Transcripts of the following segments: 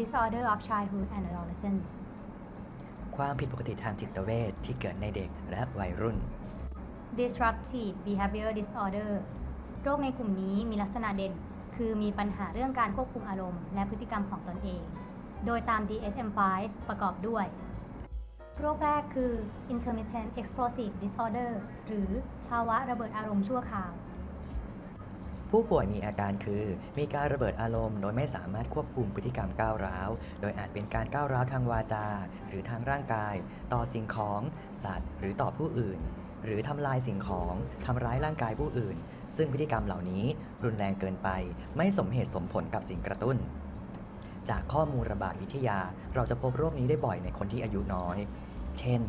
disorder of childhood and adolescence ความผิดปกติทางจิตเวชที่เกิดในเด็กและวัยรุ่น disruptive behavior disorder โรคในกลุ่มนี้มีลักษณะเด่น คือมีปัญหาเรื่องการควบคุมอารมณ์และพฤติกรรมของตนเอง โดยตาม DSM-5 ประกอบด้วย โรคแรกคือ intermittent explosive disorder หรือภาวะระเบิดอารมณ์ชั่วคราว ผู้ป่วยมีอาการคือ มีการระเบิดอารมณ์ โดยไม่สามารถควบคุมพฤติกรรมก้าวร้าว โดยอาจเป็นการก้าวร้าวทางวาจา หรือทางร่างกาย ต่อสิ่งของ สัตว์ หรือต่อผู้อื่น หรือทำลายสิ่งของทำร้ายร่างกายผู้อื่น ซึ่งพฤติกรรมเหล่านี้รุนแรงเกินไป ไม่สมเหตุสมผลกับสิ่งกระตุ้น จากข้อมูลระบาดวิทยา เราจะพบโรคนี้ได้บ่อยในคนที่อายุน้อย เช่น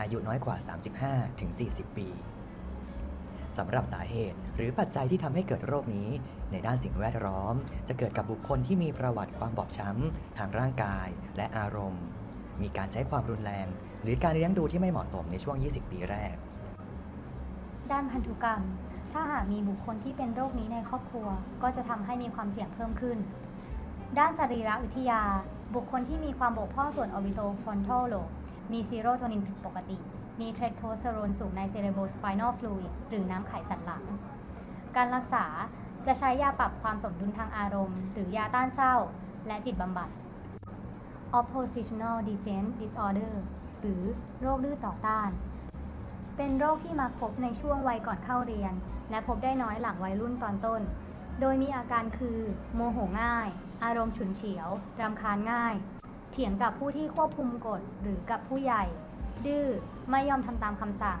อายุน้อยกว่า 35-40 ปี สำหรับสาเหตุ หรือปัจจัยที่ทำให้เกิดโรคนี้ ในด้านสิ่งแวดล้อม จะเกิดกับบุคคลที่มีประวัติความบอบช้ำ ทางร่างกายและอารมณ์ มีการใช้ความรุนแรง หรือการเลี้ยงดูที่ไม่เหมาะสมในช่วง 20 ปีแรก ด้านพันธุกรรม ถ้าหากมีบุคคลที่เป็นโรคนี้ในครอบครัว ก็จะทำให้มีความเสี่ยงเพิ่มขึ้น ด้านสรีรวิทยา บุคคลที่มีความบกพร่องส่วน orbitofrontal lobe มีซีโรโทนินผิดปกติ มีเทสโทสเตอโรนสูงใน cerebrospinal fluid หรือน้ำไขสันหลัง การรักษาจะใช้ยาปรับความสมดุลทางอารมณ์ หรือยาต้านเศร้า และจิตบำบัด oppositional defense disorder หรือโรคดื้อต่อต้าน เป็นโรคที่มักพบในช่วงวัยก่อนเข้าเรียน และพบได้น้อยหลังวัยรุ่นตอนต้น โดยมีอาการคือ โมโหง่าย อารมณ์ฉุนเฉียว รำคาญง่าย เถียงกับผู้ที่ควบคุมกฎหรือกับผู้ใหญ่ ดื้อ ไม่ยอมทำตามคำสั่ง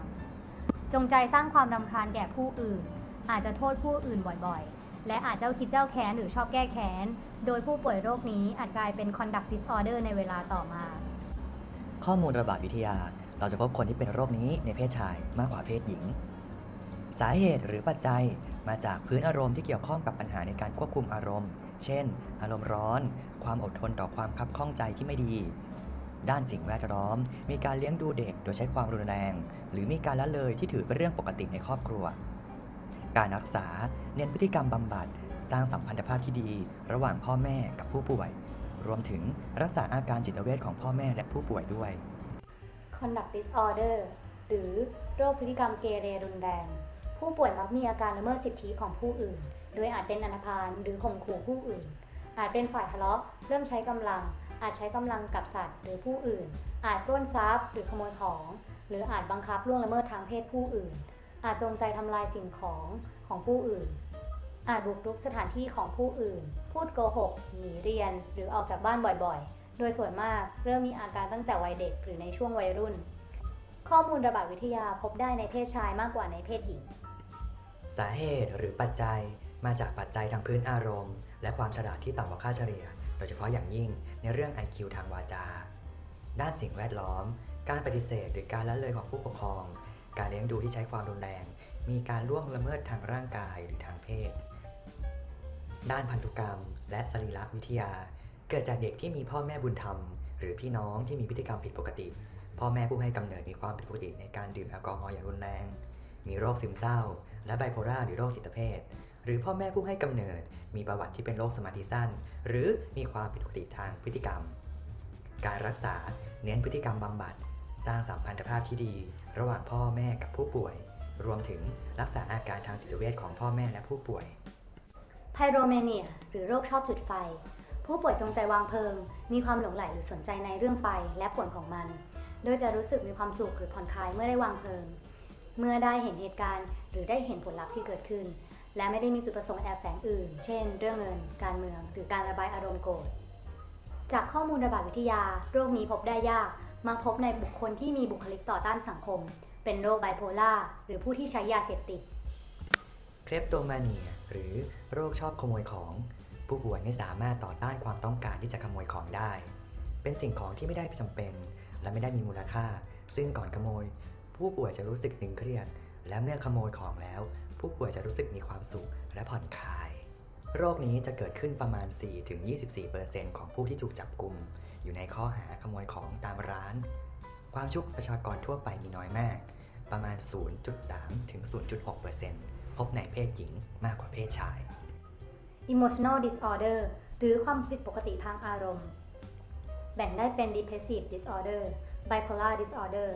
จงใจสร้างความรำคาญแก่ผู้อื่น อาจจะโทษผู้อื่นบ่อยๆ และอาจเจ้าคิดเจ้าแค้นหรือชอบแก้แค้น โดยผู้ป่วยโรคนี้อาจกลายเป็น conduct disorder ในเวลาต่อมา ข้อมูลระบาดวิทยา เราจะพบคนที่เป็นโรคนี้ในเพศชายมากกว่าเพศหญิง สาเหตุหรือปัจจัยมาจากพื้นอารมณ์ที่เกี่ยวข้องกับปัญหาในการควบคุมอารมณ์ เช่น อารมณ์ร้อน ความอดทนต่อความคับข้องใจที่ไม่ดี ด้านสิ่งแวดล้อม มีการเลี้ยงดูเด็กโดยใช้ความรุนแรง หรือมีการละเลยที่ถือเป็นเรื่องปกติในครอบครัว การรักษาเน้นพฤติกรรมบำบัด สร้างสัมพันธภาพที่ดี ระหว่างพ่อแม่กับผู้ป่วย รวมถึงรักษาอาการจิตเวชของพ่อแม่และผู้ป่วยด้วย conduct disorder หรือโรคพฤติกรรมเกเรรุนแรง ผู้ป่วยมักมีอาการละเมิดสิทธิของผู้อื่น โดยอาจเป็นอนาพาลหรือข่มขู่ผู้อื่น อาจเป็นฝ่ายทะเลาะเริ่มใช้กำลัง อาจใช้กำลังกับสัตว์หรือผู้อื่น อาจปล้นทรัพย์หรือขโมยของ หรืออาจบังคับล่วงละเมิดทางเพศผู้อื่น อาจจงใจทำลายสิ่งของของผู้อื่น อาจบุกรุกสถานที่ของผู้อื่น พูดโกหก หนีเรียน หรือออกจากบ้านบ่อยๆ โดยส่วนมากเริ่มมีอาการตั้งแต่วัยเด็กหรือในช่วงวัยรุ่น ข้อมูลระบาดวิทยาพบได้ในเพศชายมากกว่าในเพศหญิง สาเหตุหรือปัจจัยมาจากปัจจัยทางพื้นอารมณ์ และความฉลาดที่ต่ำกว่าค่าเฉลี่ย โดยเฉพาะอย่างยิ่ง ในเรื่อง IQ ทางวาจา ด้านสิ่งแวดล้อม การปฏิเสธหรือการละเลยของผู้ปกครอง การเลี้ยงดูที่ใช้ความรุนแรง มีการล่วงละเมิดทางร่างกายหรือทางเพศ ด้านพันธุกรรม และสรีรวิทยา เกิดจากเด็กที่มีพ่อแม่บุญธรรม หรือพี่น้องที่มีพฤติกรรมผิดปกติ พ่อแม่ผู้ให้กำเนิดมีความผิดปกติในการดื่มแอลกอฮอล์อย่างรุนแรง มีโรคซึมเศร้า และไบโพล่าหรือโรคจิตเภท รือพ่อแม่ผู้ให้กำเนิด มีประวัติที่เป็นโรคสมาธิสั้น หรือมีความผิดปกติทางพฤติกรรม การรักษาเน้นพฤติกรรมบำบัด สร้างสัมพันธภาพที่ดี ระหว่างพ่อแม่กับผู้ป่วย รวมถึงรักษาอาการทางจิตเวชของพ่อแม่และผู้ป่วยไพโรเมเนีย หรือโรคชอบจุดไฟ ผู้ป่วยจงใจวางเพลิง มีความหลงใหลหรือสนใจในเรื่องไฟและผลของมัน โดยจะรู้สึกมีความสุขหรือผ่อนคลายเมื่อได้วางเพลิง เมื่อได้เห็นเหตุการณ์ หรือได้เห็นผลลัพธ์ที่เกิดขึ้น และไม่ได้มีจุดประสงค์แอบแฝงอื่น เช่น เรื่องเงิน การเมือง หรือการระบายอารมณ์โกรธ จากข้อมูลระบาดวิทยา โรคนี้พบได้ยาก มาพบในบุคคลที่มีบุคลิกต่อต้านสังคม เป็นโรคไบโพล่าหรือผู้ที่ใช้ยาเสพติด เครปโตมาเนีย หรือโรคชอบขโมยของ ผู้ป่วยไม่สามารถต่อต้านความต้องการที่จะขโมยของได้ เป็นสิ่งของที่ไม่ได้จำเป็น และไม่ได้มีมูลค่า ซึ่งก่อนขโมย ผู้ป่วยจะรู้สึกตึงเครียด และเมื่อขโมยของแล้ว ผู้ป่วยจะรู้สึกมีความสุขและผ่อนคลาย โรคนี้จะเกิดขึ้นประมาณ 4-24%ของผู้ที่ถูกจับกลุ่ม อยู่ในข้อหาขโมยของตามร้าน ความชุกประชากรทั่วไปมีน้อยมาก ประมาณ 0.3 ถึง 0.6%พบในเพศหญิงมากกว่าเพศชาย emotional disorder หรือความผิดปกติทางอารมณ์ แบ่งได้เป็น depressive disorder bipolar disorder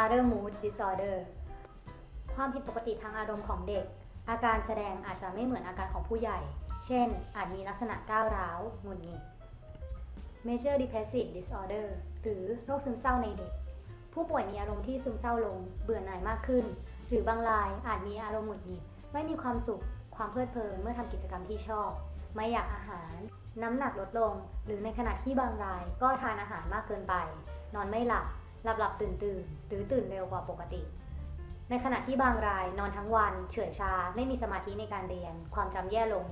other mood disorder ความผิดปกติทางอารมณ์ของเด็ก อาการแสดงอาจจะไม่เหมือนอาการของผู้ใหญ่ เช่น อาจมีลักษณะก้าวร้าวหงุดหงิด major depressive disorder หรือโรคซึมเศร้าในเด็ก ผู้ป่วยมีอารมณ์ที่ซึมเศร้าลง เบื่อหน่ายมากขึ้น หรือบางรายอาจมีอารมณ์หงุดหงิด ไม่มีความสุข ความเพลิดเพลินเมื่อทำกิจกรรมที่ชอบ ไม่อยากอาหาร น้ำหนักลดลง หรือในขณะที่บางรายก็ทานอาหารมากเกินไป นอนไม่หลับ หลับหลับตื่นตื่นหรือตื่นเร็วกว่าปกติ ในขณะที่บางรายนอนทั้งวัน เฉื่อยชา ไม่มีสมาธิในการเรียน ความจำแย่ลง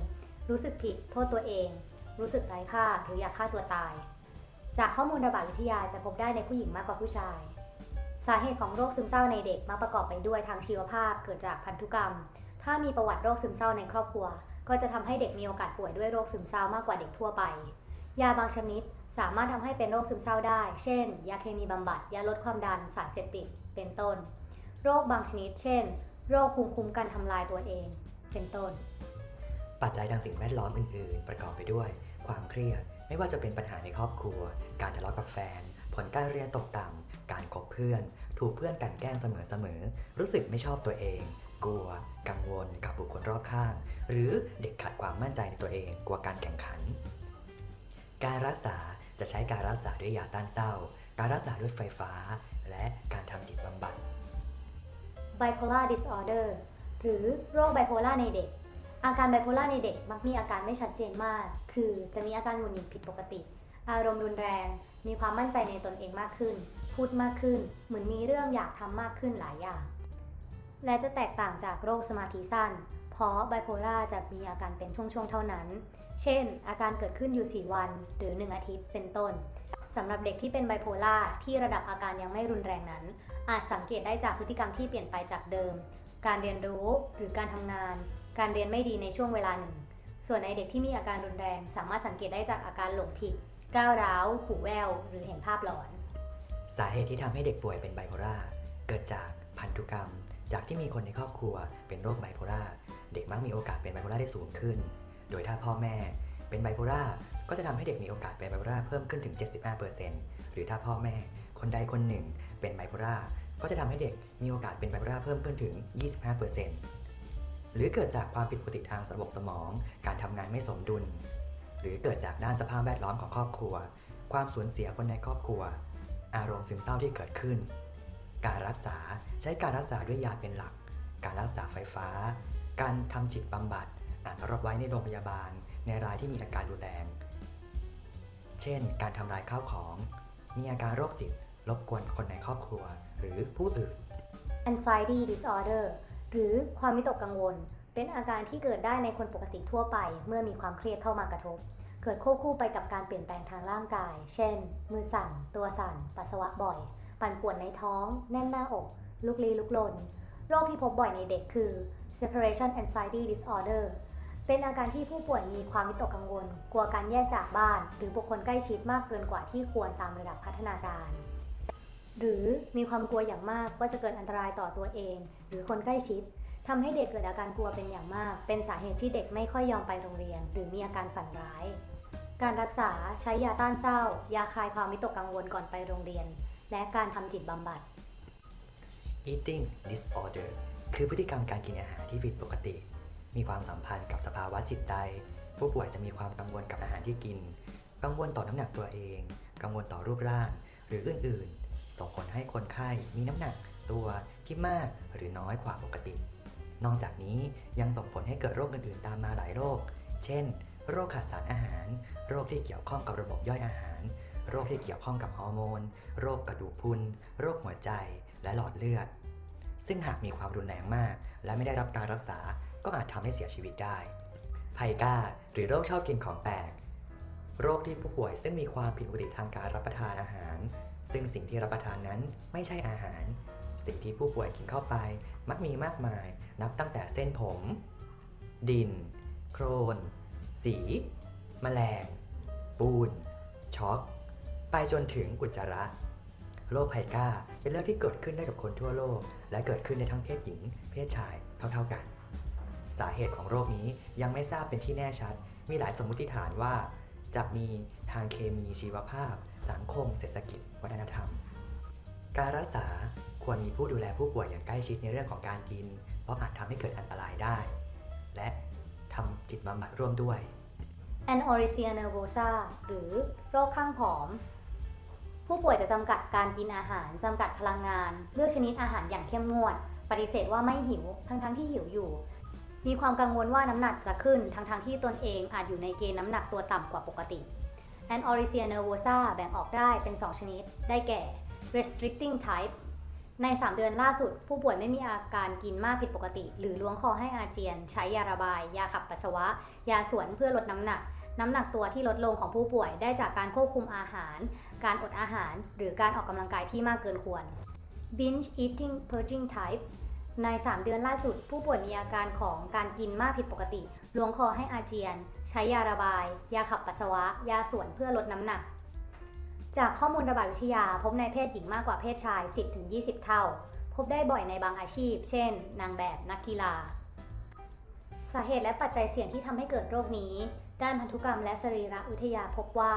รู้สึกผิด โทษตัวเอง รู้สึกไร้ค่าหรืออยากฆ่าตัวตาย จากข้อมูลระบาดวิทยาจะพบได้ในผู้หญิงมากกว่าผู้ชาย สาเหตุของโรคซึมเศร้าในเด็กมักประกอบไปด้วยทางชีวภาพเกิดจากพันธุกรรม ถ้ามีประวัติโรคซึมเศร้าในครอบครัว ก็จะทำให้เด็กมีโอกาสป่วยด้วยโรคซึมเศร้ามากกว่าเด็กทั่วไป ยาบางชนิดสามารถทำให้เป็นโรคซึมเศร้าได้ เช่น ยาเคมีบำบัด ยาลดความดัน สารเสพติด เป็นต้น โรคบางชนิด เช่น โรคภูมิคุ้มกันทำลายตัวเอง เป็นต้น ปัจจัยทางสิ่งแวดล้อมอื่น ๆ ประกอบไปด้วย ความเครียด ไม่ว่าจะเป็นปัญหาในครอบครัว การทะเลาะกับแฟน ผลการเรียนตกต่ำ การคบเพื่อน ถูกเพื่อนกลันแกล้งเสมอ ๆ รู้สึกไม่ชอบตัวเอง กลัว กังวลกับบุคคลรอบข้าง หรือเด็กขาดความมั่นใจในตัวเอง กลัวการแข่งขัน การรักษาจะใช้การรักษาด้วยยาต้านเศร้า การรักษาด้วยไฟฟ้า และการทำจิตบำบัด bipolar disorder หรือโรคไบโพล่าในเด็ก อาการไบโพล่าในเด็กมักมีอาการไม่ชัดเจนมาก คือจะมีอาการหงุดหงิดผิดปกติ อารมณ์รุนแรง มีความมั่นใจในตนเองมากขึ้น พูดมากขึ้น เหมือนมีเรื่องอยากทำมากขึ้นหลายอย่าง และจะแตกต่างจากโรคสมาธิสั้น เพราะไบโพล่าจะมีอาการเป็นช่วงๆเท่านั้น เช่น อาการเกิดขึ้นอยู่ 4 วัน หรือ 1 อาทิตย์เป็นต้น สำหรับเด็กที่เป็นไบโพล่าที่ระดับอาการยังไม่รุนแรงนั้น อาจสังเกตได้จากพฤติกรรมที่เปลี่ยนไปจากเดิม การเรียนรู้หรือการทำงาน การเรียนไม่ดีในช่วงเวลาหนึ่ง ส่วนในเด็กที่มีอาการรุนแรง สามารถสังเกตได้จากอาการหลงผิด ก้าวร้าว หูแวว หรือเห็นภาพหลอน สาเหตุที่ทำให้เด็กป่วยเป็นไบโพล่าเกิดจากพันธุกรรม จากที่มีคนในครอบครัวเป็นโรคไบโพล่าเด็กมักมีโอกาสเป็นไบโพล่าได้สูงขึ้น โดยถ้าพ่อแม่เป็นไบโพล่า ก็จะทำให้เด็กมีโอกาสเป็นไบโพล่าเพิ่มขึ้นถึง 75%หรือถ้าพ่อแม่คนใดคนหนึ่งเป็นไบโพล่าก็จะทำให้เด็กมีโอกาสเป็นไบโพล่าเพิ่มขึ้นถึง 25%หรือเกิดจากความผิดปกติทางระบบสมอง การทำงานไม่สมดุล หรือเกิดจากด้านสภาพแวดล้อมของครอบครัว ความสูญเสียคนในครอบครัว อารมณ์ซึมเศร้าที่เกิดขึ้น การรักษาใช้การรักษาด้วยยาเป็นหลัก การรักษาไฟฟ้า การทำจิตบำบัดอาจรับไว้ในโรงพยาบาล ในรายที่มีอาการรุนแรง เช่น การทำลายข้าวของ มีอาการโรคจิตรบกวนคนในครอบครัว หรือผู้อื่น anxiety disorder หรือความวิตกกังวล เป็นอาการที่เกิดได้ในคนปกติทั่วไป เมื่อมีความเครียดเข้ามากระทบ เกิดควบคู่ไปกับการเปลี่ยนแปลงทางร่างกาย เช่น มือสั่น ตัวสั่น ปัสสาวะบ่อย ปั่นป่วนในท้อง แน่นหน้าอก ลุกลี้ลุกลน โรคที่พบบ่อยในเด็กคือ separation anxiety disorder เป็นอาการที่ผู้ป่วยมีความวิตกกังวล กลัวการแยกจากบ้าน หรือบุคคลใกล้ชิดมากเกินกว่าที่ควรตามระดับพัฒนาการ หรือมีความกลัวอย่างมากว่าจะเกิดอันตรายต่อตัวเอง หรือคนใกล้ชิดทำให้เด็กเกิดอาการกลัวเป็นอย่างมาก เป็นสาเหตุที่เด็กไม่ค่อยยอมไปโรงเรียน หรือมีอาการฝันร้าย การรักษาใช้ยาต้านเศร้า ยาคลายความวิตกกังวลก่อนไปโรงเรียน และการทำจิตบำบัด eating disorder คือพฤติกรรมการกินอาหารที่ผิดปกติ มีความสัมพันธ์กับสภาวะจิตใจ ผู้ป่วยจะมีความกังวลกับอาหารที่กิน กังวลต่อน้ำหนักตัวเอง กังวลต่อรูปร่าง หรืออื่นๆ ส่งผลให้คนไข้มีน้ำหนักตัวที่มากหรือน้อยกว่าปกติ นอกจากนี้ยังส่งผลให้เกิดโรคอื่นๆ ตามมาหลายโรค เช่น โรคขาดสารอาหาร โรคที่เกี่ยวข้องกับระบบย่อยอาหาร โรคที่เกี่ยวข้องกับฮอร์โมน โรคกระดูกพรุน โรคหัวใจ และหลอดเลือด ซึ่งหากมีความรุนแรงมาก และไม่ได้รับการรักษา ก็อาจทำให้เสียชีวิตได้ไพก้าหรือโรคชอบกินของแปลก โรคที่ผู้ป่วยซึ่งมีความผิดปกติทางการรับประทานอาหาร ซึ่งสิ่งที่รับประทานนั้นไม่ใช่อาหาร สิ่งที่ผู้ป่วยกินเข้าไป มักมีมากมาย นับตั้งแต่เส้นผม ดิน โครน สีแมลง ปูน ช็อก ไปจนถึงอุจจาระ โรคไพก้าเป็นเรื่องที่เกิดขึ้นได้กับคนทั่วโลก และเกิดขึ้นในทั้งเพศหญิง เพศชายเท่าๆกัน สาเหตุของโรคนี้ยังไม่ทราบเป็นที่แน่ชัด มีหลายสมมติฐานว่า จะมีทางเคมีชีวภาพ สังคม เศรษฐกิจ วัฒนธรรม การรักษาควรมีผู้ดูแลผู้ป่วยอย่างใกล้ชิดในเรื่องของการกิน เพราะอาจทำให้เกิดอันตรายได้ และทำจิตบำบัดร่วมด้วย anorexia nervosa หรือโรคข้างผอม ผู้ป่วยจะจำกัดการกินอาหารจำกัดพลังงาน เลือกชนิดอาหารอย่างเข้มงวด ปฏิเสธว่าไม่หิว ทั้งๆที่หิวอยู่ มีความกังวลว่าน้ำหนักจะขึ้นทั้งๆที่ตนเองอาจอยู่ในเกณฑ์น้ำหนักตัวต่ำกว่าปกติ anorexia nervosa แบ่งออกได้เป็น 2 ชนิด ได้แก่ restricting type ใน 3 เดือนล่าสุด ผู้ป่วยไม่มีอาการกินมากผิดปกติ หรือล้วงคอให้อาเจียน ใช้ยาระบาย ยาขับปัสสาวะ ยาสวนเพื่อลดน้ำหนัก น้ำหนักตัวที่ลดลงของผู้ป่วยได้จากการควบคุมอาหาร การอดอาหาร หรือการออกกำลังกายที่มากเกินควร binge eating purging type ใน 3 เดือนล่าสุด ผู้ป่วยมีอาการของการกินมากผิดปกติล้วงคอให้อาเจียน ใช้ยาระบาย ยาขับปัสสาวะ ยาสวนเพื่อลดน้ำหนัก จากข้อมูลระบาดวิทยาพบในเพศหญิงมากกว่าเพศชาย 10-20 เท่า พบได้บ่อยในบางอาชีพ เช่น นางแบบนักกีฬา สาเหตุและปัจจัยเสี่ยงที่ทำให้เกิดโรคนี้ ด้านพันธุกรรมและสรีระวิทยาพบว่า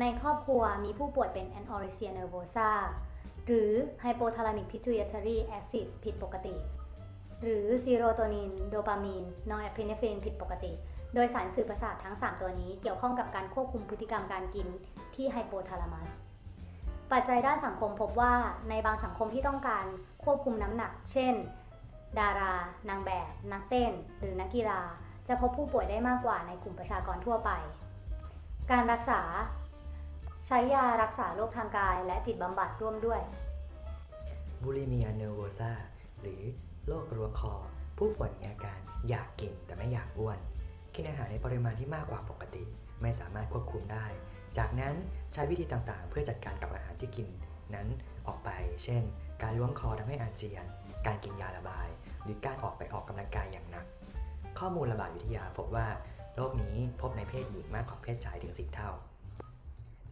ในครอบครัวมีผู้ป่วยเป็น anorexia nervosa หรือ hypothalamic pituitary axis ผิดปกติ หรือซีโรโทนิน โดปามีน นอร์แอพิเนฟรินผิดปกติ โดยสารสื่อประสาททั้ง 3 ตัวนี้เกี่ยวข้องกับการควบคุมพฤติกรรมการกินที่ไฮโปทาลามัส ปัจจัยด้านสังคมพบว่าในบางสังคมที่ต้องการควบคุมน้ำหนัก เช่น ดารา นางแบบ นักเต้น หรือนักกีฬา จะพบผู้ป่วยได้มากกว่าในกลุ่มประชากรทั่วไป การรักษา ใช้ยารักษาโรคทางกายและจิตบำบัดร่วมด้วย บูลิเมียเนอร์โวซาหรือโรครัวคอ ผู้ป่วยมีอาการอยากกินแต่ไม่อยากอ้วน กินอาหารในปริมาณที่มากกว่าปกติ ไม่สามารถควบคุมได้ จากนั้นใช้วิธีต่างๆ เพื่อจัดการกับอาหารที่กินนั้นออกไป เช่น การล้วงคอทำให้อาเจียน การกินยาระบาย หรือการออกไปออกกำลังกายอย่างหนัก ข้อมูลระบาดวิทยาพบว่าโรคนี้พบในเพศหญิงมากกว่าเพศชายถึง10เท่า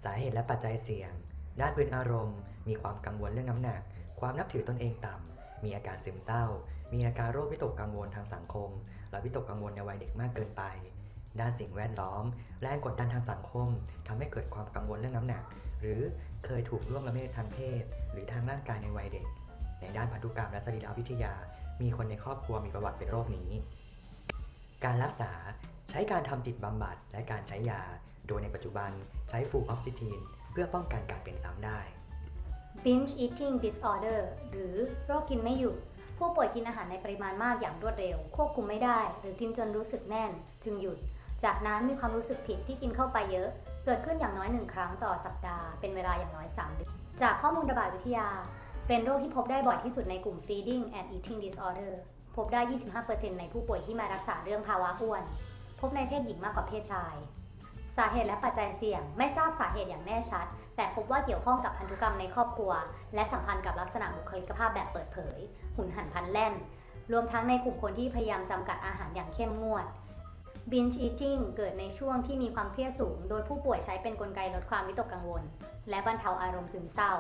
สาเหตุและปัจจัยเสี่ยง ด้านพื้นอารมณ์ มีความกังวลเรื่องน้ำหนัก ความนับถือตนเองต่ำ มีอาการซึมเศร้า มีอาการโรควิตกกังวลทางสังคม และวิตกกังวลในวัยเด็กมากเกินไป ด้านสิ่งแวดล้อม แรงกดดันทางสังคมทำให้เกิดความกังวลเรื่องน้ำหนัก หรือเคยถูกล่วงละเมิดทางเพศ หรือทางร่างกายในวัยเด็ก ในด้านพันธุกรรมและสรีรวิทยา มีคนในครอบครัวมีประวัติเป็นโรคนี้ การรักษาใช้การทำจิตบำบัดและการใช้ยา โดยในปัจจุบันใช้ฟูลออกซิทีนเพื่อป้องกันการเป็นซ้ำได้ binge eating disorder หรือโรคกินไม่หยุดผู้ป่วยกินอาหารในปริมาณมากอย่างรวดเร็ว ควบคุมไม่ได้ หรือกินจนรู้สึกแน่น จึงหยุด จากนั้นมีความรู้สึกผิดที่กินเข้าไปเยอะ เกิดขึ้นอย่างน้อยหนึ่งครั้งต่อสัปดาห์เป็นเวลาอย่างน้อย 3 เดือน จากข้อมูลระบาดวิทยา เป็นโรคที่พบได้บ่อยที่สุดในกลุ่ม feeding and eating disorder พบได้ 25%ในผู้ป่วยที่มารักษาเรื่องภาวะอ้วน พบในเพศหญิงมากกว่าเพศชาย สาเหตุและปัจจัยเสี่ยง ไม่ทราบสาเหตุอย่างแน่ชัด แต่พบว่าเกี่ยวข้องกับพันธุกรรมในครอบครัว และสัมพันธ์กับลักษณะบุคลิกภาพแบบเปิดเผย หุ่นหันพันแล่น รวมทั้งในกลุ่มคนที่พยายามจำกัดอาหารอย่างเข้มงวด binge eating เกิดในช่วงที่มีความเครียดสูง โดยผู้ป่วยใช้เป็นนกลไกลดความวิตกกังวล และบรรเทาอารมณ์ซึมเศร้า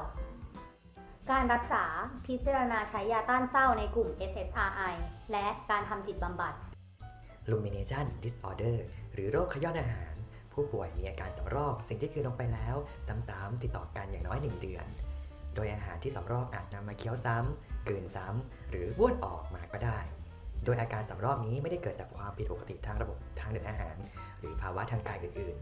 การรักษาพิจารณาใช้ยาต้านเศร้าในกลุ่ม SSRI และการทำจิตบำบัด Rumination Disorder หรือโรคขย้อนอาหาร ผู้ป่วยมีอาการสำรอกสิ่งที่คือลงไปแล้วซ้ำๆติดต่อกันอย่างน้อย 1 เดือน โดยอาหารที่สำรอกอาจนำมาเคี้ยวซ้ำกลืนซ้ำหรือบ้วนออกมาก็ได้ โดยอาการสำรอกนี้ไม่ได้เกิดจากความผิดปกติทางระบบทางเดินอาหาร หรือภาวะทางกายอื่น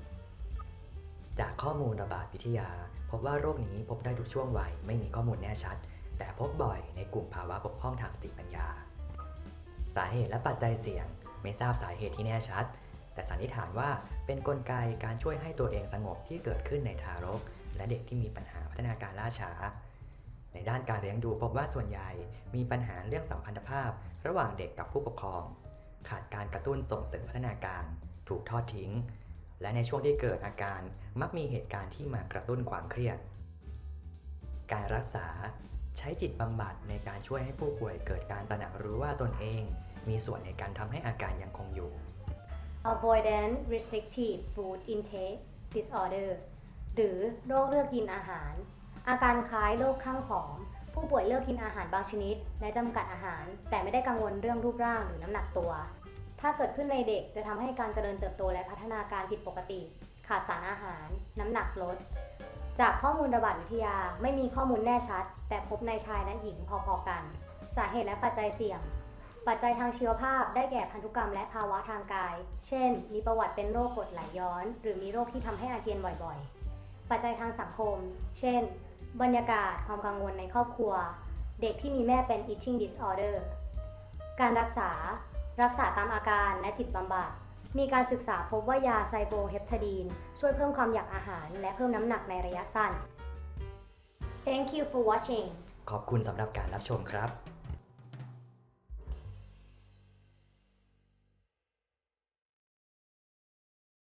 ๆ จากข้อมูลระบาดวิทยา พบว่าโรคนี้พบได้ทุกช่วงวัยไม่มีข้อมูลแน่ชัด แต่พบบ่อยในกลุ่มภาวะบกพร่องทางสติปัญญา สาเหตุและปัจจัยเสี่ยงไม่ทราบสาเหตุที่แน่ชัด แต่สันนิษฐานว่าเป็นนกลไกการช่วยให้ตัวเองสงบที่เกิดขึ้นในทารก และเด็กที่มีปัญหาพัฒนาการล่าช้า ในด้านการเลี้ยงดูพบว่าส่วนใหญ่มีปัญหาเรื่องสัมพันธภาพ ระหว่างเด็กกับผู้ปกครอง ขาดการกระตุ้นส่งเสริมพัฒนาการ ถูกทอดทิ้ง และในช่วงที่เกิดอาการมักมีเหตุการณ์ที่มากระตุ้นความเครียด การรักษาใช้จิตบำบัดในการช่วยให้ผู้ป่วยเกิดการตระหนักรู้ว่าตนเอง มีส่วนในการทำให้อาการยังคงอยู่ avoidant restrictive food intake disorder หรือโรคเลือกกินอาหาร อาการคล้ายโรคข้างผอม ผู้ป่วยเลือกกินอาหารบางชนิด และจำกัดอาหาร แต่ไม่ได้กังวลเรื่องรูปร่างหรือน้ำหนักตัว ถ้าเกิดขึ้นในเด็กจะทำให้การเจริญเติบโตและพัฒนาการผิดปกติ ขาดสารอาหาร น้ำหนักลด จากข้อมูลระบาดวิทยาไม่มีข้อมูลแน่ชัด แต่พบในชายและหญิงพอๆกัน สาเหตุและปัจจัยเสี่ยง ปัจจัยทางชีวภาพได้แก่พันธุกรรมและภาวะทางกาย เช่น มีประวัติเป็นโรคกรดไหลย้อน หรือมีโรคที่ทำให้อาเจียนบ่อยๆ ปัจจัยทางสังคม เช่น บรรยากาศ ความกังวลในครอบครัว เด็กที่มีแม่เป็น eating disorder การรักษา รักษาตามอาการและจิตบำบัด มีการศึกษาพบว่ายาไซโบเฮปทาดีน ช่วยเพิ่มความอยากอาหาร และเพิ่มน้ำหนักในระยะสั้น Thank you for watching ขอบคุณสำหรับการรับชมครับ